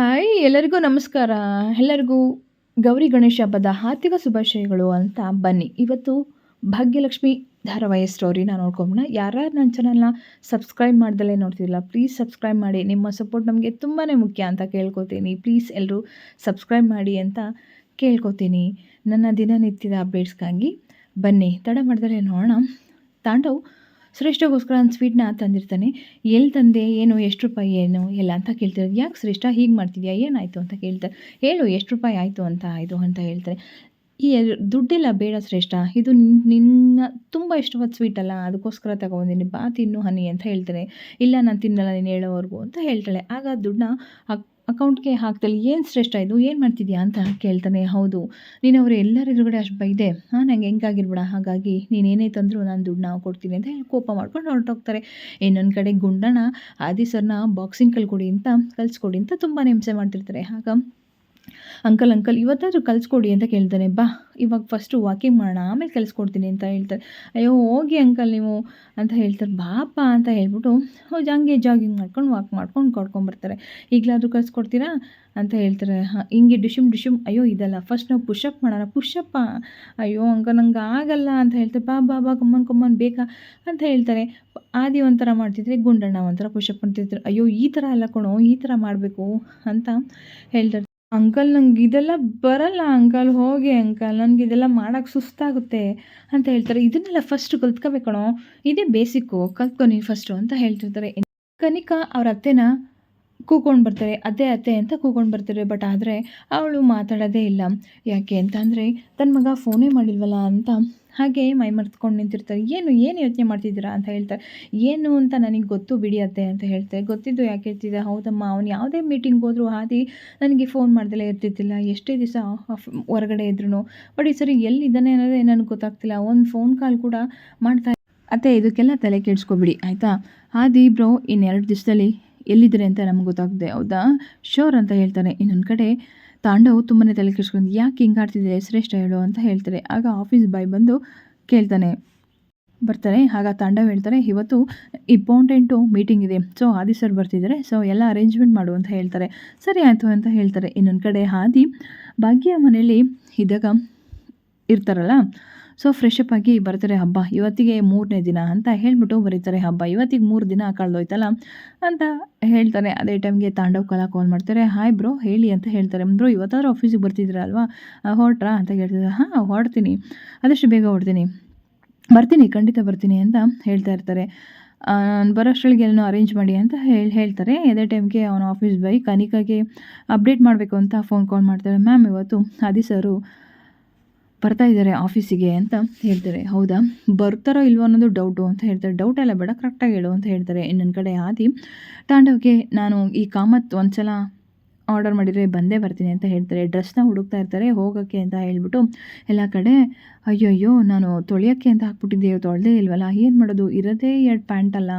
Hi, ಎಲ್ಲರಿಗೂ ನಮಸ್ಕಾರ. ಎಲ್ಲರಿಗೂ ಗೌರಿ ಗಣೇಶ ಹಬ್ಬದ ಹಾರ್ದಿಕ ಶುಭಾಶಯಗಳು ಅಂತ ಬನ್ನಿ. ಇವತ್ತು ಭಾಗ್ಯಲಕ್ಷ್ಮಿ ಧಾರಾವಾಹಿ ಸ್ಟೋರಿನ ನೋಡ್ಕೊಂಬೋಣ ಯಾರ್ಯಾರು ನನ್ನ ಚಾನಲ್ನ ಸಬ್ಸ್ಕ್ರೈಬ್ ಮಾಡ್ದಲೇ ನೋಡ್ತಿರಲ್ಲ ಪ್ಲೀಸ್ ಸಬ್ಸ್ಕ್ರೈಬ್ ಮಾಡಿ. ನಿಮ್ಮ ಸಪೋರ್ಟ್ ನಮಗೆ ತುಂಬಾ ಮುಖ್ಯ ಅಂತ ಕೇಳ್ಕೊತೀನಿ. ಪ್ಲೀಸ್ ಎಲ್ಲರೂ ಸಬ್ಸ್ಕ್ರೈಬ್ ಮಾಡಿ ಅಂತ ಕೇಳ್ಕೊತೀನಿ. ನನ್ನ ದಿನನಿತ್ಯದ ಅಪ್ಡೇಟ್ಸ್ಗಾಗಿ ಬನ್ನಿ. ತಡ ಮಾಡ್ದಲೇ ನೋಡೋಣ. ತಾಂಡವ್ ಶ್ರೇಷ್ಠಗೋಸ್ಕರ ಒಂದು ಸ್ವೀಟ್ನ ತಂದಿರ್ತಾನೆ. ಎಲ್ಲಿ ತಂದೆ, ಏನು, ಎಷ್ಟು ರೂಪಾಯಿ, ಏನು, ಎಲ್ಲ ಅಂತ ಕೇಳ್ತಾರೆ ಯಾಕೆ ಶ್ರೇಷ್ಠ ಹೀಗೆ ಮಾಡ್ತಿದ್ಯಾ? ಏನಾಯಿತು ಅಂತ ಕೇಳ್ತಾರೆ ಹೇಳು, ಎಷ್ಟು ರೂಪಾಯಿ ಆಯಿತು ಅಂತ ಆಯಿತು ಅಂತ ಹೇಳ್ತಾರೆ. ಈ ದುಡ್ಡೆಲ್ಲ ಬೇಡ ಶ್ರೇಷ್ಠ. ಇದು ನಿನ್ನ ತುಂಬ ಇಷ್ಟವಾದ ಸ್ವೀಟ್ ಅಲ್ಲ. ಅದಕ್ಕೋಸ್ಕರ ತಗೊಬಂದಿನಿ. ಬಾ ತಿನ್ನು, ಹನಿ, ಅಂತ ಹೇಳ್ತಾರೆ ಇಲ್ಲ, ನಾನು ತಿನ್ನಲ್ಲ, ನೀನು ಹೇಳೋವರೆಗೂ, ಅಂತ ಹೇಳ್ತಾಳೆ. ಆಗ ದುಡ್ಡನ್ನ ಅಕೌಂಟ್ಗೆ ಹಾಕ್ತಲ್ಲಿ ಏನು ಶ್ರೇಷ್ಠ ಇದು? ಏನು ಮಾಡ್ತಿದ್ಯಾ ಅಂತ ಕೇಳ್ತಾನೆ, ಹೌದು. ನೀನು ಅವರು ಎಲ್ಲರ ಎದುರುಗಡೆ ಅಷ್ಟು ಬೈದೆ. ಹಾಂ, ನಂಗೆ ಹೆಂಗಾಗಿರ್ಬೇಡ. ಹಾಗಾಗಿ ನೀನು ಏನೇ ತಂದರೂ ನಾನು ದುಡ್ಡು ನಾವು ಕೊಡ್ತೀನಿ ಅಂತ ಹೇಳಿ ಕೋಪ ಮಾಡ್ಕೊಂಡು ಹೊರಟೋಗ್ತಾರೆ. ಇನ್ನೊಂದು ಕಡೆ ಗುಂಡಣ್ಣ ಆದಿ ಸರ್ನ ಬಾಕ್ಸಿಂಗ್ ಕಲ್ಕೊಡಿ ಅಂತ, ಕಲ್ಸ್ಕೊಡಿ ಅಂತ ತುಂಬಾ ಹಿಂಸೆ ಮಾಡ್ತಿರ್ತಾರೆ. ಆಗ ಅಂಕಲ್ ಅಂಕಲ್, ಇವತ್ತಾದರೂ ಕಲಿಸ್ಕೊಡಿ ಅಂತ ಕೇಳ್ತಾನೆ. ಬಾ, ಇವಾಗ ಫಸ್ಟು ವಾಕಿಂಗ್ ಮಾಡೋಣ, ಆಮೇಲೆ ಕಲಿಸ್ಕೊಡ್ತೀನಿ ಅಂತ ಹೇಳ್ತಾರೆ. ಅಯ್ಯೋ, ಹೋಗಿ ಅಂಕಲ್ ನೀವು ಅಂತ ಹೇಳ್ತಾರೆ. ಬಾಪ ಅಂತ ಹೇಳ್ಬಿಟ್ಟು ಹಂಗೆ ಜಾಗಿಂಗ್ ಮಾಡ್ಕೊಂಡು ವಾಕ್ ಮಾಡ್ಕೊಂಡು ಕರ್ಕೊಂಬರ್ತಾರೆ ಈಗಲಾದರೂ ಕಲಿಸ್ಕೊಡ್ತೀರಾ ಅಂತ ಹೇಳ್ತಾರೆ. ಹಿಂಗೆ ಡಿಶುಮ್ ಡಿಶುಮ್, ಅಯ್ಯೋ, ಇದಲ್ಲ ಫಸ್ಟ್ ನಾವು ಪುಷಪ್ ಮಾಡೋಣ ಪುಷಪ್ಪ ಅಯ್ಯೋ ಅಂಕ ನಂಗೆ ಆಗಲ್ಲ ಅಂತ ಹೇಳ್ತಾರೆ. ಬಾ ಬಾ ಬಾ ಕಮ್ಮನ್ ಕಮ್ಮನ್ ಬೇಕಾ ಅಂತ ಹೇಳ್ತಾರೆ. ಆದಿ ಒಂಥರ ಮಾಡ್ತಿದ್ರೆ, ಗುಂಡಣ್ಣ ಒಂಥರ ಪುಷಪ್ ಅಂತಿದ್ರು ಅಯ್ಯೋ, ಈ ಥರ ಎಲ್ಲ ಕೊಣೋ, ಈ ಥರ ಮಾಡಬೇಕು ಅಂತ ಹೇಳ್ತಾರೆ. ಅಂಕಲ್ ನಂಗೆ ಇದೆಲ್ಲ ಬರಲ್ಲ ಅಂಕಲ್, ಹೋಗಿ ಅಂಕಲ್, ನನಗೆ ಇದೆಲ್ಲ ಮಾಡೋಕ್ಕೆ ಸುಸ್ತಾಗುತ್ತೆ ಅಂತ ಹೇಳ್ತಾರೆ. ಇದನ್ನೆಲ್ಲ ಫಸ್ಟ್ ಕಲ್ತ್ಕೋಬೇಕಣೋ? ಇದೇ ಬೇಸಿಕ್ಕು ಕಲ್ತ್ಕೊ ನೀನು ಫಸ್ಟು ಅಂತ ಹೇಳ್ತಿರ್ತಾರೆ. ಕನಿಕಾ ಅವ್ರ ಅತ್ತೆನ ಕೂಕೊಂಡು ಬರ್ತಾರೆ ಅದೇ ಅತ್ತೆ ಅಂತ ಕೂಕೊಂಡು ಬರ್ತಾರೆ. ಬಟ್ ಆದರೆ ಅವಳು ಮಾತಾಡೋದೇ ಇಲ್ಲ. ಯಾಕೆ ಅಂತ ಅಂದರೆ ತನ್ನ ಮಗ ಫೋನೇ ಮಾಡಿಲ್ವಲ್ಲ ಅಂತ. ಹಾಗೆ ಮೈ ಮರ್ತ್ಕೊಂಡು ನಿಂತಿರ್ತಾರೆ. ಏನು ಏನು ಯೋಚನೆ ಮಾಡ್ತಿದ್ದೀರಾ? ಅಂತ ಹೇಳ್ತಾರೆ. ಏನು ಅಂತ ನನಗೆ ಗೊತ್ತು ಬಿಡಿ ಅತ್ತೆ, ಅಂತ ಹೇಳ್ತಾರೆ. ಗೊತ್ತಿದ್ದು ಯಾಕೆ ಹೇಳ್ತಿದ್ದೆ? ಹೌದಮ್ಮ, ಅವನು ಯಾವುದೇ ಮೀಟಿಂಗ್ ಹೋದರೂ ಹಾದಿ ನನಗೆ ಫೋನ್ ಮಾಡ್ದಲೇ ಇರ್ತಿದ್ದಿಲ್ಲ. ಎಷ್ಟೇ ದಿವಸ ಹೊರಗಡೆ ಇದ್ರು ಬಟ್ ಈ ಸರಿ ಎಲ್ಲಿದ್ದಾನೆ ಅನ್ನೋದೇ ನನಗೆ ಗೊತ್ತಾಗ್ತಿಲ್ಲ. ಒಂದು ಫೋನ್ ಕಾಲ್ ಕೂಡ ಮಾಡ್ತಾ ಅತ್ತೆ, ಇದಕ್ಕೆಲ್ಲ ತಲೆ ಕೆಡಿಸ್ಕೊಬಿಡಿ, ಆಯಿತಾ? ಹಾದಿ ಬ್ರೋ, ಇನ್ನೆರಡು ದಿವಸದಲ್ಲಿ ಎಲ್ಲಿದ್ದಾರೆ ಅಂತ ನಮ್ಗೆ ಗೊತ್ತಾಗ್ತದೆ, ಹೌದಾ? ಶೋರ್ ಅಂತ ಹೇಳ್ತಾರೆ. ಇನ್ನೊಂದು ಕಡೆ ತಾಂಡವ್ ತುಂಬನೇ ತಲೆ ಕೆಡ್ಸ್ಕೊಂಡು, ಯಾಕೆ ಹಿಂಗೆ ಆಡ್ತಿದ್ದೆ ಶ್ರೇಷ್ಠ ಹೇಳು ಅಂತ ಹೇಳ್ತಾರೆ. ಆಗ ಆಫೀಸ್ ಬಾಯ್ ಬಂದು ಕೇಳ್ತಾನೆ. ಬರ್ತಾರೆ. ಆಗ ತಾಂಡವ್ ಹೇಳ್ತಾರೆ, ಇವತ್ತು ಇಂಪಾರ್ಟೆಂಟು ಮೀಟಿಂಗ್ ಇದೆ. ಸೊ, ಆದಿ ಸರ್ ಬರ್ತಿದ್ದಾರೆ. ಸೊ, ಎಲ್ಲ ಅರೇಂಜ್ಮೆಂಟ್ ಮಾಡು ಅಂತ ಹೇಳ್ತಾರೆ. ಸರಿ ಆಯಿತು ಅಂತ ಹೇಳ್ತಾರೆ. ಇನ್ನೊಂದು ಕಡೆ ಆದಿ ಭಾಗ್ಯ ಮನೆಯಲ್ಲಿ ಇದ್ದಾಗ ಇರ್ತಾರಲ್ಲ? ಸೊ ಫ್ರೆಶ್ ಅಪ್ ಆಗಿ ಬರ್ತಾರೆ ಹಬ್ಬ. ಇವತ್ತಿಗೆ ಮೂರನೇ ದಿನ ಅಂತ ಹೇಳ್ಬಿಟ್ಟು ಬರೀತಾರೆ ಹಬ್ಬ. ಇವತ್ತಿಗೆ ಮೂರು ದಿನ ಕಳೆದೋಯ್ತಲ್ಲ? ಅಂತ ಹೇಳ್ತಾರೆ. ಅದೇ ಟೈಮ್ಗೆ ತಾಂಡವ್ ಕಲಾ ಕಾಲ್ ಮಾಡ್ತಾರೆ. ಹಾಯ್ ಬ್ರೋ ಹೇಳಿ ಅಂತ ಹೇಳ್ತಾರೆ. ಬ್ರೋ, ಇವತ್ತಾದರೂ ಆಫೀಸಿಗೆ ಬರ್ತಿದ್ದೀರಲ್ವಾ ಹೊರಟ್ರಾ? ಅಂತ ಕೇಳ್ತಿದ್ದಾರೆ ಹಾಂ, ಹೊರಡ್ತೀನಿ. ಆದಷ್ಟು ಬೇಗ ಹೊಡ್ತೀನಿ ಬರ್ತೀನಿ, ಖಂಡಿತ ಬರ್ತೀನಿ ಅಂತ ಹೇಳ್ತಾ ಇರ್ತಾರೆ. ಬರೋಷ್ಟೊಳಗೆ ಏನೋ ಅರೇಂಜ್ ಮಾಡಿ ಅಂತ ಹೇಳಿ, ಹೇಳ್ತಾರೆ. ಅದೇ ಟೈಮ್ಗೆ ಅವನ ಆಫೀಸ್ ಬೈ ಕನಿಕಾಗೆ ಅಪ್ಡೇಟ್ ಮಾಡಬೇಕು ಅಂತ ಫೋನ್ ಕಾಲ್ ಮಾಡ್ತಾರೆ ಮ್ಯಾಮ್ ಇವತ್ತು ಅದಿ ಸರು ಬರ್ತಾ ಇದ್ದಾರೆ ಆಫೀಸಿಗೆ ಅಂತ ಹೇಳ್ತಾರೆ. ಹೌದಾ? ಬರ್ತಾರೋ ಇಲ್ವೋ ಅನ್ನೋದು ಡೌಟು ಅಂತ ಹೇಳ್ತಾರೆ. ಡೌಟ್ ಎಲ್ಲ ಬೇಡ ಕರೆಕ್ಟಾಗಿ ಹೇಳು ಅಂತ ಹೇಳ್ತಾರೆ. ಇನ್ನೊಂದು ಕಡೆ ಆದಿ, ತಾಂಡವಕ್ಕೆ ನಾನು ಈ ಕಾಮತ್ ಒಂದು ಸಲ ಆರ್ಡರ್ ಮಾಡಿದರೆ ಬಂದೇ ಬರ್ತೀನಿ ಅಂತ ಹೇಳ್ತಾರೆ. ಡ್ರೆಸ್ನ ಹುಡುಕ್ತಾ ಇರ್ತಾರೆ, ಹೋಗೋಕ್ಕೆ ಅಂತ ಹೇಳ್ಬಿಟ್ಟು ಎಲ್ಲ ಕಡೆ ಅಯ್ಯೋ ಅಯ್ಯೋ ನಾನು ತೊಳೆಯೋಕ್ಕೆ ಅಂತ ಹಾಕ್ಬಿಟ್ಟಿದ್ದೆ ತೊಳೆದೇ ಇಲ್ವಲ್ಲ? ಏನು ಮಾಡೋದು? ಇರೋದೇ ಎರಡು ಪ್ಯಾಂಟ್ ಅಲ್ಲ.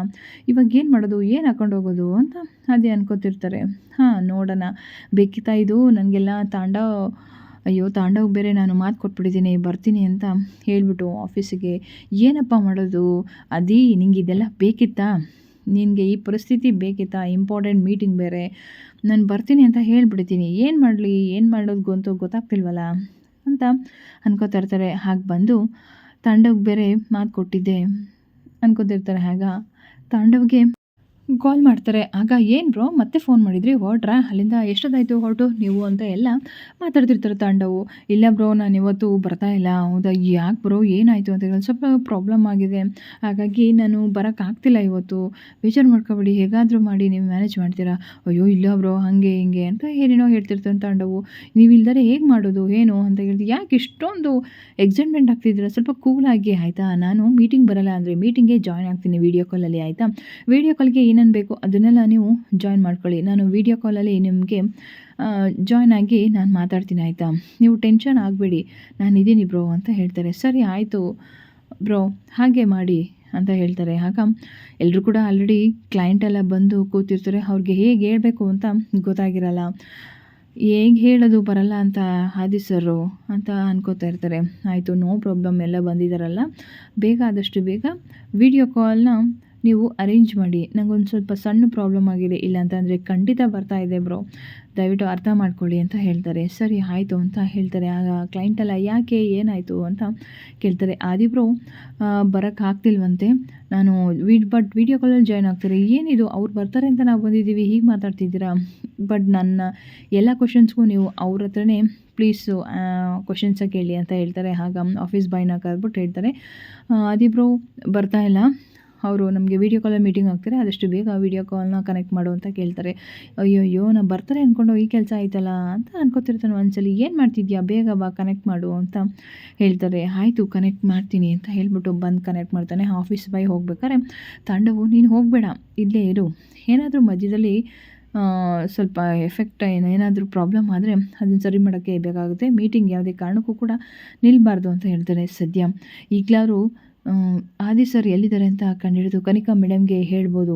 ಇವಾಗ ಏನು ಮಾಡೋದು? ಏನು ಹಾಕೊಂಡು ಹೋಗೋದು? ಅಂತ ಅದೇ ಅನ್ಕೋತಿರ್ತಾರೆ. ಹಾಂ, ನೋಡೋಣ. ಬೇಕಿತ್ತಾ ಇದು? ನನಗೆಲ್ಲ ತಾಂಡ ಅಯ್ಯೋ, ತಾಂಡವ್ ಬೇರೆ ನಾನು ಮಾತು ಕೊಟ್ಬಿಟ್ಟಿದ್ದೀನಿ, ಬರ್ತೀನಿ ಅಂತ ಹೇಳಿಬಿಟ್ಟು ಆಫೀಸಿಗೆ. ಏನಪ್ಪ ಮಾಡೋದು? ಅದೀ ನಿಂಗೆ ಇದೆಲ್ಲ ಬೇಕಿತ್ತಾ? ನಿನಗೆ ಈ ಪರಿಸ್ಥಿತಿ ಬೇಕಿತ್ತಾ? ಇಂಪಾರ್ಟೆಂಟ್ ಮೀಟಿಂಗ್ ಬೇರೆ. ನಾನು ಬರ್ತೀನಿ ಅಂತ ಹೇಳಿಬಿಡ್ತೀನಿ. ಏನು ಮಾಡಲಿ? ಏನು ಮಾಡೋದು ಅಂತೂ ಗೊತ್ತಾಗ್ತಿಲ್ವಲ್ಲ? ಅಂತ ಅನ್ಕೋತಾ ಇರ್ತಾರೆ. ಹಾಗೆ ಬಂದು ತಾಂಡವ್ಗೆ ಬೇರೆ ಮಾತು ಕೊಟ್ಟಿದ್ದೆ. ಅನ್ಕೋತಿರ್ತಾರೆ ಹಾಗ ತಾಂಡವ್ಗೆ ಕಾಲ್ ಮಾಡ್ತಾರೆ, ಆಗ ಏನ್ರೋ ಮತ್ತೆ ಫೋನ್ ಮಾಡಿದ್ರಿ? ಹೊರಟ್ರಾ ಅಲ್ಲಿಂದ ಎಷ್ಟೊತ್ತಾಯಿತು ಹೊರಟು? ನೀವು ಅಂತ ಎಲ್ಲ ಮಾತಾಡ್ತಿರ್ತಾರೆ ತಾಂಡವು. ಇಲ್ಲ ಬ್ರೋ, ನಾನು ಇವತ್ತು ಬರ್ತಾ ಇಲ್ಲ. ಹೌದಾ? ಯಾಕೆ ಬ್ರೋ? ಏನಾಯಿತು? ಅಂತ ಹೇಳಿ. ಸ್ವಲ್ಪ ಪ್ರಾಬ್ಲಮ್ ಆಗಿದೆ. ಹಾಗಾಗಿ ನಾನು ಬರೋಕ್ಕಾಗ್ತಿಲ್ಲ ಇವತ್ತು. ಬೇಜಾರು ಮಾಡ್ಕೊಬೇಡಿ. ಹೇಗಾದರೂ ಮಾಡಿ ನೀವು ಮ್ಯಾನೇಜ್ ಮಾಡ್ತೀರಾ? ಅಯ್ಯೋ, ಇಲ್ಲ ಬ್ರೋ. ಹಾಗೆ, ಹಿಂಗೆ ಅಂತ ಏನೇನೋ ಹೇಳ್ತಿರ್ತಾರೆ ತಾಂಡವು. ನೀವು ಇಲ್ದರೆ ಹೇಗೆ ಮಾಡೋದು? ಏನು? ಅಂತ ಹೇಳ್ತೀವಿ ಯಾಕೆ ಇಷ್ಟೊಂದು ಎಕ್ಸೈಟ್ಮೆಂಟ್ ಆಗ್ತಿದ್ದೀರಾ? ಸ್ವಲ್ಪ ಕೂಲಾಗಿ ಆಯಿತಾ? ನಾನು ಮೀಟಿಂಗ್ ಬರಲ್ಲ ಅಂದರೆ ಮೀಟಿಂಗ್ಗೆ ಜಾಯ್ನ್ ಆಗ್ತೀನಿ ವೀಡಿಯೋ ಕಾಲಲ್ಲಿ ಆಯಿತಾ? ವೀಡಿಯೋ ಕಾಲ್ಗೆ ಏನೇನು ಬೇಕು ಅದನ್ನೆಲ್ಲ ನೀವು ಜಾಯಿನ್ ಮಾಡ್ಕೊಳ್ಳಿ. ನಾನು ವೀಡಿಯೋ ಕಾಲಲ್ಲಿ ನಿಮಗೆ ಜಾಯ್ನ್ ಆಗಿ ನಾನು ಮಾತಾಡ್ತೀನಿ ಆಯಿತಾ? ನೀವು ಟೆನ್ಷನ್ ಆಗಬೇಡಿ. ನಾನು ಇದ್ದೀನಿ ಬ್ರೋ ಅಂತ ಹೇಳ್ತಾರೆ. ಸರಿ ಆಯಿತು ಬ್ರೋ ಹಾಗೆ ಮಾಡಿ ಅಂತ ಹೇಳ್ತಾರೆ. ಆಗ ಎಲ್ಲರೂ ಕೂಡ ಆಲ್ರೆಡಿ ಕ್ಲೈಂಟ್ ಎಲ್ಲ ಬಂದು ಕೂತಿರ್ತಾರೆ. ಅವ್ರಿಗೆ ಹೇಗೆ ಹೇಳಬೇಕು ಅಂತ ಗೊತ್ತಾಗಿರಲ್ಲ. ಹೇಗೆ ಹೇಳೋದು ಬರಲ್ಲ ಅಂತ ಹಾದಿ ಸರು ಅಂತ ಅನ್ಕೋತಾ ಇರ್ತಾರೆ. ಆಯಿತು ನೋ ಪ್ರಾಬ್ಲಮ್ ಎಲ್ಲ ಬಂದಿದ್ದಾರಲ್ಲ ಬೇಗ ಆದಷ್ಟು ಬೇಗ ವಿಡಿಯೋ ಕಾಲ್ನ ನೀವು ಅರೇಂಜ್ ಮಾಡಿ. ನಂಗೊಂದು ಸ್ವಲ್ಪ ಸಣ್ಣ ಪ್ರಾಬ್ಲಮ್ ಆಗಿದೆ. ಇಲ್ಲ ಅಂತಂದರೆ ಖಂಡಿತ ಬರ್ತಾ ಇದೆ ಬ್ರೋ ದಯವಿಟ್ಟು ಅರ್ಥ ಮಾಡ್ಕೊಳ್ಳಿ ಅಂತ ಹೇಳ್ತಾರೆ. ಸರಿ, ಆಯಿತು ಅಂತ ಹೇಳ್ತಾರೆ. ಆಗ ಕ್ಲೈಂಟೆಲ್ಲ ಯಾಕೆ ಏನಾಯಿತು ಅಂತ ಕೇಳ್ತಾರೆ. ಆದಿಬ್ರು ಬರೋಕ್ಕೆ ಆಗ್ತಿಲ್ವಂತೆ. ನಾನು ವಿಡ್ ಬಟ್ ವೀಡಿಯೋ ಕಾಲಲ್ಲಿ ಜಾಯ್ನ್ ಆಗ್ತಾರೆ? ಏನಿದು? ಅವ್ರು ಬರ್ತಾರೆ ಅಂತ ನಾವು ಬಂದಿದ್ದೀವಿ. ಹೀಗೆ ಮಾತಾಡ್ತಿದ್ದೀರಾ? ಬಟ್ ನನ್ನ ಎಲ್ಲ ಕ್ವಶನ್ಸ್ಗೂ ನೀವು ಅವ್ರ ಹತ್ರನೇ ಪ್ಲೀಸು ಕ್ವಶನ್ಸ ಕೇಳಿ ಅಂತ ಹೇಳ್ತಾರೆ. ಆಗ ಆಫೀಸ್ ಬಾಯ್ನ ಕರೆದ್ಬಿಟ್ಟು ಹೇಳ್ತಾರೆ. ಅದಿಬ್ರು ಬರ್ತಾ ಇಲ್ಲ. ಅವರು ನಮಗೆ ವೀಡಿಯೋ ಕಾಲಲ್ಲಿ ಮೀಟಿಂಗ್ ಆಗ್ತಾರೆ ಆದಷ್ಟು ಬೇಗ ವೀಡಿಯೋ ಕಾಲ್ನ ಕನೆಕ್ಟ್ ಮಾಡು ಅಂತ ಕೇಳ್ತಾರೆ. ಅಯ್ಯೋ ಅಯ್ಯೋ ನಾ ಬರ್ತಾರೆ ಅಂದ್ಕೊಂಡು ಈ ಕೆಲಸ ಆಯ್ತಲ್ಲ ಅಂತ ಅನ್ಕೋತಿರ್ತಾನೆ ಒಂದ್ಸಲಿ, ಏನು ಮಾಡ್ತಿದ್ಯಾ? ಬೇಗ ಬಾ ಕನೆಕ್ಟ್ ಮಾಡು ಅಂತ ಹೇಳ್ತಾರೆ. ಆಯಿತು ಕನೆಕ್ಟ್ ಮಾಡ್ತೀನಿ ಅಂತ ಹೇಳ್ಬಿಟ್ಟು ಬಂದು ಕನೆಕ್ಟ್ ಮಾಡ್ತಾನೆ. ಆಫೀಸ್ ಬಾಯ್ ಹೋಗ್ಬೇಕಾರೆ ತಂಡವು, ನೀನು ಹೋಗಬೇಡ. ಇಲ್ಲೇ ಇರು. ಏನಾದರೂ ಮಧ್ಯದಲ್ಲಿ ಸ್ವಲ್ಪ ಎಫೆಕ್ಟ್ ಏನು, ಏನಾದರೂ ಪ್ರಾಬ್ಲಮ್ ಆದರೆ ಅದನ್ನು ಸರಿ ಮಾಡೋಕ್ಕೆ ಬೇಕಾಗುತ್ತೆ. ಮೀಟಿಂಗ್ ಯಾವುದೇ ಕಾರಣಕ್ಕೂ ಕೂಡ ನಿಲ್ಲಬಾರ್ದು ಅಂತ ಹೇಳ್ತಾರೆ ಸದ್ಯ. ಈಗಲಾದರೂ ಆದಿ ಸರ್ ಎಲ್ಲಿದ್ದಾರೆ ಅಂತ ಕಂಡುಹಿಡಿದು ಕನಿಕಾ ಮೇಡಮ್ಗೆ ಹೇಳ್ಬೋದು.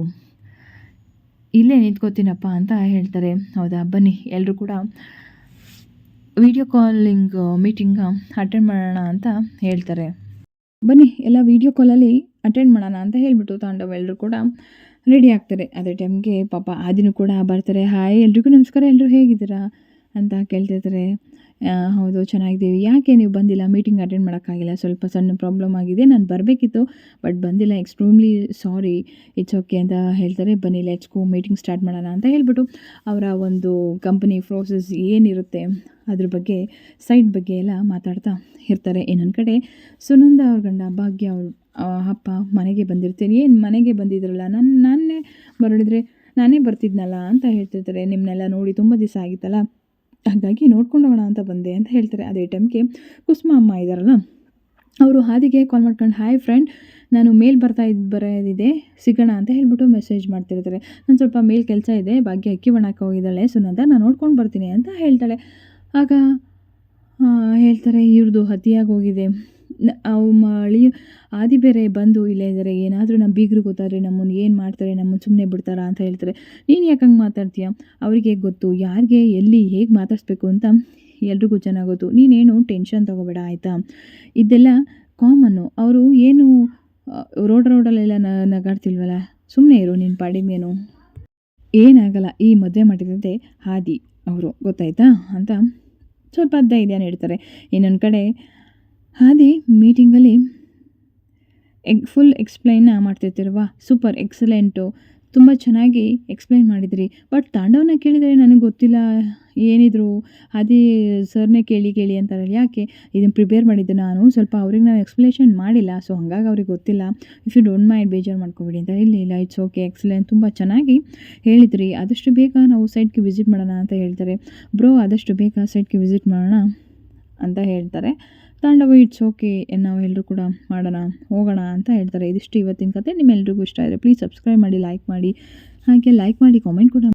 ಇಲ್ಲೇ ನಿಂತ್ಕೋತೀನಪ್ಪ ಅಂತ ಹೇಳ್ತಾರೆ. ಹೌದಾ? ಬನ್ನಿ ಎಲ್ಲರೂ ಕೂಡ ವಿಡಿಯೋ ಕಾಲಿಂಗ್ ಮೀಟಿಂಗ್ ಅಟೆಂಡ್ ಮಾಡೋಣ ಅಂತ ಹೇಳ್ತಾರೆ. ಬನ್ನಿ, ಎಲ್ಲ ವೀಡಿಯೋ ಕಾಲಲ್ಲಿ ಅಟೆಂಡ್ ಮಾಡೋಣ ಅಂತ ಹೇಳಿಬಿಟ್ಟು ತಾಂಡವ್ ಎಲ್ಲರೂ ಕೂಡ ರೆಡಿ ಆಗ್ತಾರೆ. ಅದೇ ಟೈಮ್ಗೆ ಪಾಪ ಆದಿನೂ ಕೂಡ ಬರ್ತಾರೆ. ಹಾಯ್ ಎಲ್ರಿಗೂ ನಮಸ್ಕಾರ. ಎಲ್ಲರೂ ಹೇಗಿದ್ದೀರಾ? ಅಂತ ಕೇಳ್ತಿದ್ದಾರೆ ಹೌದು, ಚೆನ್ನಾಗಿದ್ದೀವಿ. ಯಾಕೆ ನೀವು ಬಂದಿಲ್ಲ? ಮೀಟಿಂಗ್ ಅಟೆಂಡ್ ಮಾಡೋಕ್ಕಾಗಿಲ್ಲ. ಸ್ವಲ್ಪ ಸಣ್ಣ ಪ್ರಾಬ್ಲಮ್ ಆಗಿದೆ. ನಾನು ಬರಬೇಕಿತ್ತು ಬಟ್ ಬಂದಿಲ್ಲ. ಎಕ್ಸ್ಟ್ರೀಮ್ಲಿ ಸಾರಿ ಇಟ್ಸ್ ಓಕೆ ಅಂತ ಹೇಳ್ತಾರೆ. ಬನ್ನಿ ಲೆಟ್ಸ್ ಗೋ ಮೀಟಿಂಗ್ ಸ್ಟಾರ್ಟ್ ಮಾಡೋಣ ಅಂತ ಹೇಳ್ಬಿಟ್ಟು ಅವರ ಒಂದು ಕಂಪನಿ ಪ್ರೋಸೆಸ್ ಏನಿರುತ್ತೆ, ಅದ್ರ ಬಗ್ಗೆ ಸೈಟ್ ಬಗ್ಗೆ ಎಲ್ಲ ಮಾತಾಡ್ತಾ ಇರ್ತಾರೆ ಇನ್ನೊಂದು ಕಡೆ. ಸುನಂದ ಅವ್ರ ಗಂಡ, ಭಾಗ್ಯ ಅವ್ರ ಅಪ್ಪ ಮನೆಗೆ ಬಂದಿರ್ತೀನಿ. ಏನು ಮನೆಗೆ ಬಂದಿದ್ರಲ್ಲ? ನನ್ನ ನಾನೇ ಬರಳಿದ್ರೆ ನಾನೇ ಬರ್ತಿದ್ನಲ್ಲ ಅಂತ ಹೇಳ್ತಿರ್ತಾರೆ. ನಿಮ್ಮನ್ನೆಲ್ಲ ನೋಡಿ ತುಂಬ ದಿವಸ ಆಗಿತ್ತಲ್ಲ? ಹಾಗಾಗಿ ನೋಡ್ಕೊಂಡು ಹೋಗೋಣ ಅಂತ ಬಂದೆ ಅಂತ ಹೇಳ್ತಾರೆ. ಅದೇ ಟೈಮ್ಗೆ ಕುಸುಮ ಅಮ್ಮ ಇದ್ದಾರಲ್ಲ ಅವರು ಹಾದಿಗೆ ಕಾಲ್ ಮಾಡ್ಕೊಂಡು ಹಾಯ್ ಫ್ರೆಂಡ್ ನಾನು ಮೇಲ್ ಬರ್ತಾ ಇದ್ದು ಬರೋದಿದೆ, ಸಿಗೋಣ ಅಂತ ಹೇಳ್ಬಿಟ್ಟು ಮೆಸೇಜ್ ಮಾಡ್ತಿರ್ತಾರೆ. ನಾನು ಸ್ವಲ್ಪ ಮೇಲ್ ಕೆಲಸ ಇದೆ, ಭಾಗ್ಯ ಅಕ್ಕಿ ಒಣಕ್ಕೆ ಹೋಗಿದ್ದಾಳೆ, ಸುನಂದ ನಾನು ನೋಡ್ಕೊಂಡು ಬರ್ತೀನಿ ಅಂತ ಹೇಳ್ತಾಳೆ. ಆಗ ಹೇಳ್ತಾರೆ ಇವ್ರದ್ದು ಹತಿಯಾಗಿ ಹೋಗಿದೆ. ಮಳಿ ಆದಿ ಬೇರೆ ಬಂದು ಇಲ್ಲೇ ಇದ್ದಾರೆ, ಏನಾದರೂ ನಮ್ಮ ಬೀಗರು ಗೊತ್ತಾದರೆ ನಮ್ಮನ್ನು ಏನು ಮಾಡ್ತಾರೆ, ನಮ್ಮನ್ನು ಸುಮ್ಮನೆ ಬಿಡ್ತಾರಾ ಅಂತ ಹೇಳ್ತಾರೆ. ನೀನು ಯಾಕೆ ಹಂಗೆ ಮಾತಾಡ್ತೀಯ? ಅವರಿಗೆ ಗೊತ್ತು? ಯಾರಿಗೆ, ಎಲ್ಲಿ, ಹೇಗೆ ಮಾತಾಡಿಸ್ಬೇಕು ಅಂತ ಎಲ್ರಿಗೂ ಚೆನ್ನಾಗಿ ಗೊತ್ತು. ನೀನೇನು ಟೆನ್ಷನ್ ತೊಗೋಬೇಡ, ಆಯಿತಾ? ಇದೆಲ್ಲ ಕಾಮನ್ನು. ಅವರು ಏನು ರೋಡ್ ರೋಡಲ್ಲೆಲ್ಲ ನಗಾಡ್ತಿಲ್ವಲ್ಲ? ಸುಮ್ಮನೆ ಇರು ನಿನ್ನ ಪಾಡಿಗೇನು. ಏನಾಗಲ್ಲ, ಈ ಮದುವೆ ಮಾಡಿದಂತೆ ಹಾದಿ ಅವರು, ಗೊತ್ತಾಯ್ತಾ? ಅಂತ ಸ್ವಲ್ಪ ಧೈರ್ಯ ನೀಡ್ತಾರೆ ಇನ್ನೊಂದು ಕಡೆ ಹಾದಿ ಮೀಟಿಂಗಲ್ಲಿ ಎಗ್ ಫುಲ್ ಎಕ್ಸ್ಪ್ಲೈನ್ ಮಾಡ್ತಿರ್ತೀರವ ಸೂಪರ್ ಎಕ್ಸಲೆಂಟು ತುಂಬ ಚೆನ್ನಾಗಿ ಎಕ್ಸ್ಪ್ಲೈನ್ ಮಾಡಿದ್ರಿ. ಬಟ್ ತಾಂಡವನ ಕೇಳಿದರೆ ನನಗೆ ಗೊತ್ತಿಲ್ಲ ಏನಿದ್ರು. ಅದೇ ಸರ್ನೇ ಕೇಳಿ ಕೇಳಿ ಅಂತಾರಲ್ಲ ಯಾಕೆ? ಇದನ್ನು ಪ್ರಿಪೇರ್ ಮಾಡಿದ್ದೆ ನಾನು. ಸ್ವಲ್ಪ ಅವ್ರಿಗೆ ನಾವು ಎಕ್ಸ್ಪ್ಲೇಷನ್ ಮಾಡಿಲ್ಲ. ಸೊ ಹಾಗಾಗಿ ಅವ್ರಿಗೆ ಗೊತ್ತಿಲ್ಲ. ಇಫ್ ಯು ಡೋಂಟ್ ಮೈಂಡ್ ಬೇಜಾರು ಮಾಡ್ಕೊಬೇಡಿ ಅಂತ ಇಲ್ಲ ಇಲ್ಲ ಇಟ್ಸ್ ಓಕೆ ಎಕ್ಸಲೆಂಟ್ ತುಂಬ ಚೆನ್ನಾಗಿ ಹೇಳಿದ್ರಿ. ಆದಷ್ಟು ಬೇಗ ನಾವು ಸೈಟ್ಗೆ ವಿಸಿಟ್ ಮಾಡೋಣ ಅಂತ ಹೇಳ್ತಾರೆ. ಬ್ರೋ ಆದಷ್ಟು ಬೇಗ ಸೈಟ್ಗೆ ವಿಸಿಟ್ ಮಾಡೋಣ ಅಂತ ಹೇಳ್ತಾರೆ. ತಾಂಡವ ಇಟ್ಸ್ ಓಕೆ ನಾವೆಲ್ಲರೂ ಕೂಡ ಮಾಡೋಣ, ಹೋಗೋಣ ಅಂತ ಹೇಳ್ತಾರೆ. ಇದಿಷ್ಟು ಇವತ್ತಿನ ಕತೆ. ನಿಮ್ಮೆಲ್ಲರಿಗೂ ಇಷ್ಟ ಆದರೆ ಪ್ಲೀಸ್ ಸಬ್ಸ್ಕ್ರೈಬ್ ಮಾಡಿ ಲೈಕ್ ಮಾಡಿ, ಹಾಗೆ ಲೈಕ್ ಮಾಡಿ ಕಾಮೆಂಟ್ ಕೂಡ